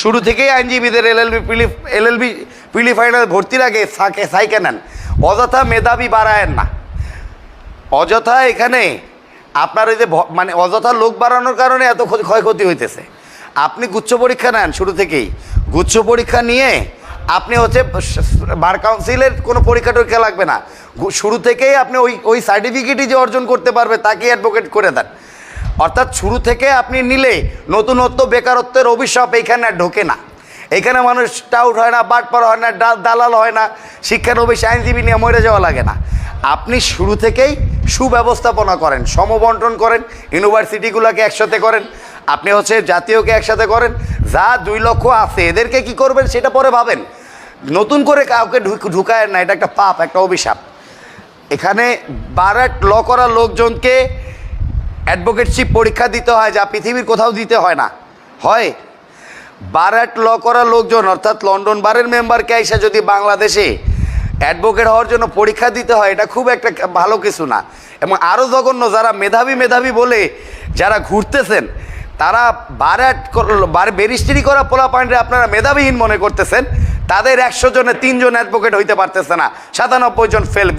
শুরু থেকেই আইনজীবীদের এলএলবি পিলি, এলএলবি পিলিফাইনাল ভর্তির আগে সাইকে নেন। অযথা মেধাবী বাড়ায়েন না। অযথা এখানে আপনার ওই যে মানে অযথা লোক বাড়ানোর কারণে এত ক্ষয়ক্ষতি হইতেছে। আপনি গুচ্ছ পরীক্ষা নেন শুরু থেকেই। গুচ্ছ পরীক্ষা নিয়ে আপনি হচ্ছে বার কাউন্সিলের কোনো পরীক্ষা টরীক্ষা লাগবে না। শুরু থেকেই আপনি ওই ওই সার্টিফিকেটই যে অর্জন করতে পারবে তাকে অ্যাডভোকেট করে দেন। অর্থাৎ শুরু থেকে আপনি নিলে নতুনত্ব, বেকারত্বের অভিশাপ এইখানে ঢোকে না। এখানে মানুষ টাউট হয় না বাটপার হয় না দালাল হয় না শিক্ষানবিশ আইনজীবী নিয়ে মরে যাওয়া লাগে না। আপনি শুরু থেকেই সুব্যবস্থাপনা করেন, সমবন্টন করেন, ইউনিভার্সিটিগুলোকে একসাথে করেন, আপনি হচ্ছে জাতীয়কে একসাথে করেন, যা দুই লক্ষ আছে, এদেরকে কি করবেন সেটা পরে ভাবেন। নতুন করে কাউকে ঢুক- ঢুকায় না, এটা একটা পাপ, একটা অভিশাপ। এখানে বারাট ল করা লোকজনকে অ্যাডভোকেটশিপ পরীক্ষা দিতে হয় যা পৃথিবীর কোথাও দিতে হয় না। হয়। বারাট ল করা লোকজন, অর্থাৎ লন্ডন বারের মেম্বারকে আইসা যদি বাংলাদেশে অ্যাডভোকেট হওয়ার জন্য পরীক্ষা দিতে হয়, এটা খুব একটা ভালো কিছু না। এবং আরও জঘন্য, যারা মেধাবী মেধাবী বলে যারা ঘুরতেছেন, তারা বারাট বার ব্যারিস্টারি করা পোলা পয়েন্টে আপনারা মেধাবীহীন মনে করতেছেন, তাদের একশো জনে তিনজন অ্যাডভোকেট হইতে পারতেছে না। সাতানব্বই জন ফেল